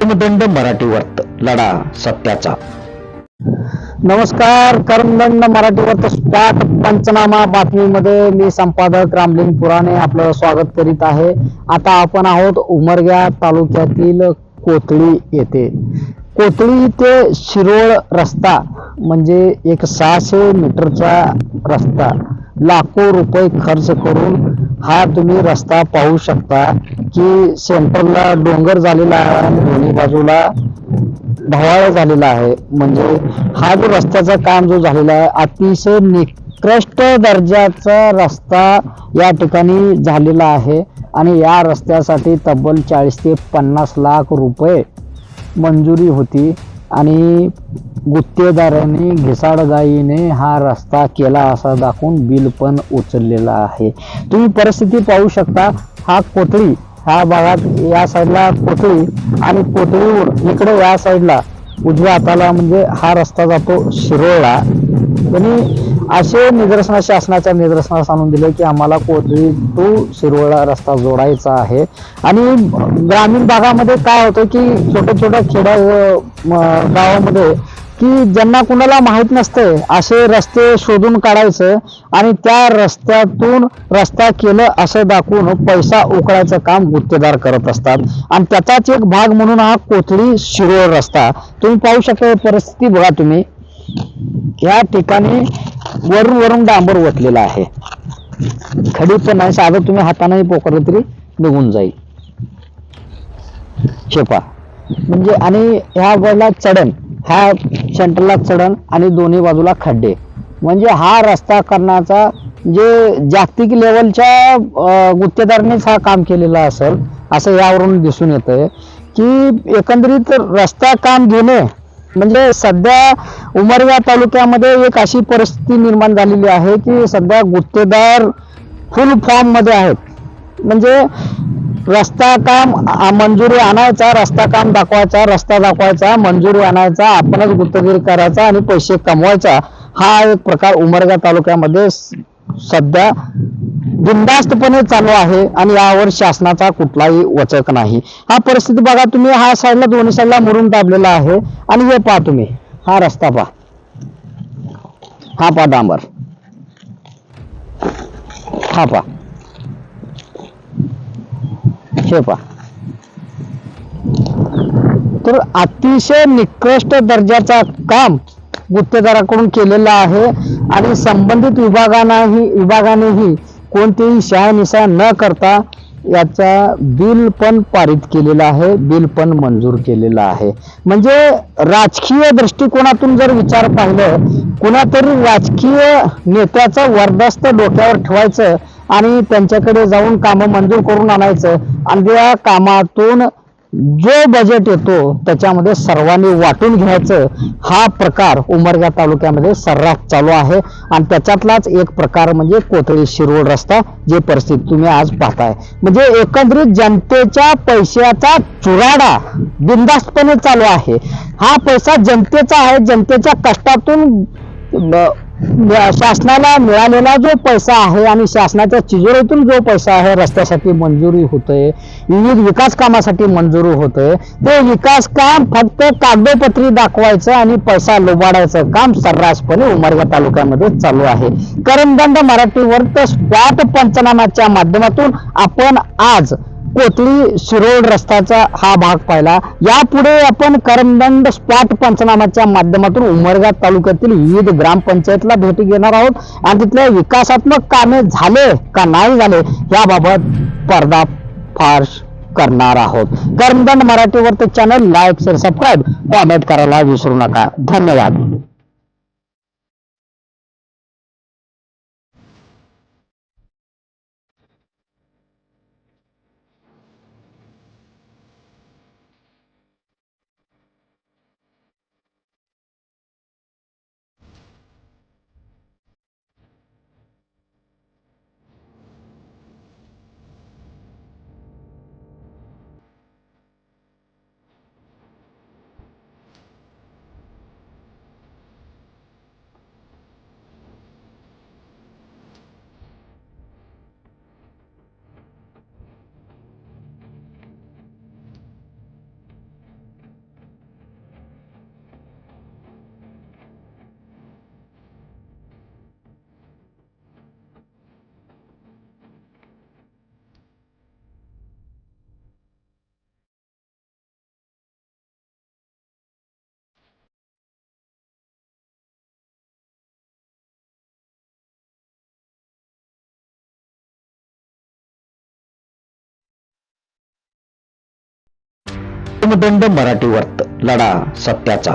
कर्मदंड मराठी वर्त लढा सत्याचा. नमस्कार कर्मदंड मराठी वर्त स्पॉट पंचनामा बातमीमध्ये मी संपादक रामलिंग पुराणे आपलं स्वागत करीत आहे. आता आपण आहोत उमरग्या तालुक्यातील कोथळी येथे. कोथळी ते शिरोळ रस्ता म्हणजे एक सहाशे मीटरचा रस्ता लाखो रुपये खर्च करून हा तुम्ही रस्ता पाहू शकता की सेंटरला डोंगर झालेला आहे आणि दोन्ही बाजूला ढवाळ झालेला आहे. म्हणजे हा जो रस्त्याचा काम जो झालेला आहे अतिशय निकृष्ट दर्जाचा रस्ता या ठिकाणी झालेला आहे आणि या रस्त्यासाठी तब्बल चाळीस ते पन्नास लाख रुपये मंजुरी होती आणि गुत्तेदाराने घिसाडगाईने हा रस्ता केला असा दाखवून बिल पण उचललेला आहे. तुम्ही परिस्थिती पाहू शकता हा कोथळी ह्या भागात या साईडला कोथळी आणि कोथळीवर इकडे या साईडला उजव्या हाताला म्हणजे हा रस्ता जातो शिरोळला त्यांनी असे निदर्शना शासनाच्या निदर्शनास आणून दिले की आम्हाला कोथळी टू शिरोळा रस्ता जोडायचा आहे. आणि ग्रामीण भागामध्ये काय होतं की छोट्या छोट्या खेड्या गावामध्ये की ज्यांना कुणाला माहीत नसते असे रस्ते शोधून काढायचं आणि त्या रस्त्यातून रस्ता केलं असं दाखवून पैसा उकळायचं काम गुत्तेदार करत असतात. आणि त्याचाच एक भाग म्हणून हा कोथळी शिरोळ रस्ता. तुम्ही पाहू शकता परिस्थिती बघा तुम्ही. या ठिकाणी वरून वरून डांबर ओतलेला आहे. खडी पण नाही साधं तुम्ही हातानेही पोकरलं तरी निघून जाईल. शेपा म्हणजे आणि ह्या वेळेला चढण हा सेंटरला चढण आणि दोन्ही बाजूला खड्डे. म्हणजे हा रस्ता करण्याचा जे जागतिक लेवलच्या गुत्तेदारांनीच हा काम केलेला असेल असं यावरून दिसून येतंय की एकंदरीत रस्ता काम घेणे म्हणजे सध्या उमरगा तालुक्यामध्ये एक अशी परिस्थिती निर्माण झालेली आहे की सध्या गुत्तेदार फुल फॉर्ममध्ये आहेत. म्हणजे रस्ता काम मंजुरी आणायचा रस्ता काम दाखवायचा रस्ता दाखवायचा मंजुरी आणायचा आपणच गुप्तगिरी करायचा आणि पैसे कमवायचा. हा एक प्रकार उमरगा तालुक्यामध्ये सध्या बिंदास्तपणे चालू आहे आणि यावर शासनाचा कुठलाही वचक नाही. हा परिस्थिती बघा तुम्ही हा साईडला दोन्ही साईडला मुरून दाबलेला आहे आणि हे पहा तुम्ही. हा रस्ता पहा. हा पहा डांबर. हा पहा. हे पहा तर अतिशय निकृष्ट दर्जाचा काम गुत्तेदाराकडून केलेलं आहे आणि संबंधित विभागानाही विभागानेही कोणतीही शहानिशा न करता याचा बिल पण पारित केलेलं आहे बिल पण मंजूर केलेलं आहे. म्हणजे राजकीय दृष्टिकोनातून जर विचार पाहिलं कुणातरी राजकीय नेत्याचं वरदस्त डोक्यावर ठेवायचं आणि त्यांच्याकडे जाऊन कामं मंजूर करून आणायचं. आणि त्या कामातून जो बजेट येतो त्याच्यामध्ये सर्वांनी वाटून घ्यायचं. हा प्रकार उमरगा तालुक्यामध्ये सर्रास चालू आहे. आणि त्याच्यातलाच एक प्रकार म्हणजे कोथळी शिरोड रस्ता जे परिस्थिती तुम्ही आज पाहताय. म्हणजे एकंदरीत जनतेच्या पैशाचा चुराडा बिंदास्तपणे चालू आहे. हा पैसा जनतेचा आहे. जनतेच्या कष्टातून शासनाला मिळालेला जो पैसा आहे आणि शासनाच्या तिजोरीतून जो पैसा आहे रस्त्यासाठी मंजुरी होतोय विविध विकास कामासाठी मंजुरी होतोय ते विकास काम फक्त कागदोपत्री दाखवायचं आणि पैसा लोबाडायचं काम सर्रासपणे उमरगा तालुक्यामध्ये चालू आहे. करमदंड मराठीवर तर स्पॉट पंचनामाच्या माध्यमातून आपण आज कोथळी शिरोड रस्त्याचा हा भाग पाहिला. यापुढे आपण करमदंड स्पॉट पंचनामाच्या माध्यमातून उमरगा तालुक्यातील विविध ग्रामपंचायतला भेटी घेणार आहोत. आणि तिथले विकासात्मक कामे झाले का नाही झाले याबाबत पर्दाफाश करणार आहोत. करमदंड मराठीवरती channel like share subscribe comment करायला विसरू नका. धन्यवाद. आत्मदंड मराठी वर्त लढा सत्याचा.